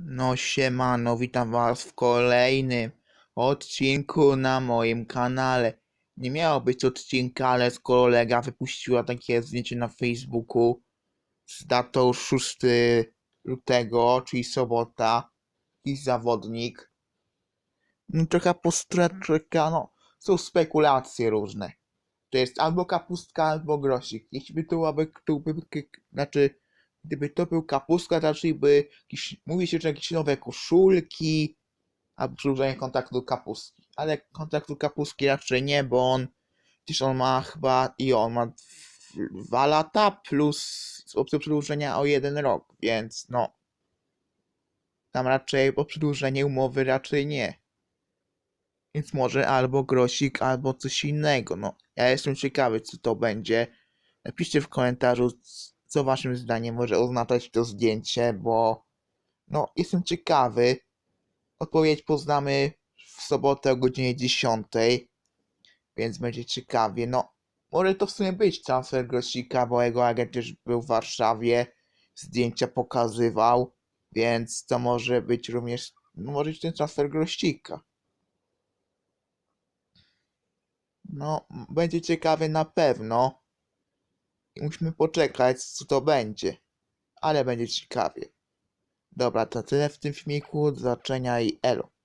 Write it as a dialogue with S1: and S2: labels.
S1: No siemano, witam was w kolejnym odcinku na moim kanale. Nie miało być odcinka, ale kolega wypuściła takie zdjęcie na Facebooku z datą 6 lutego, czyli sobota. I zawodnik. No trochę postraczeka, no są spekulacje różne. To jest albo kapustka, albo grosik. Jeśli by to byłaby, to by, znaczy Gdyby to był kapustka, to raczej by jakiś, mówi się, że jakieś nowe koszulki albo przedłużenie kontaktu do kapustki. Ale kontaktu kapustki raczej nie, bo on przecież on ma chyba i on ma dwa lata plus z opcją przedłużenia o jeden rok, więc no. Tam raczej po przedłużenie umowy raczej nie. Więc może albo grosik, albo coś innego. No, ja jestem ciekawy, co to będzie. Napiszcie w komentarzu, co waszym zdaniem może oznaczać to zdjęcie, bo no jestem ciekawy. Odpowiedź poznamy w sobotę o godzinie 10, więc będzie ciekawie. No, może to w sumie być transfer Grosika, bo jego agent też był w Warszawie, zdjęcia pokazywał, więc to może być również, no może być ten transfer Grosika. No, będzie ciekawie na pewno. Musimy poczekać, co to będzie. Ale będzie ciekawie. Dobra, to tyle w tym filmiku. Do zobaczenia i elo.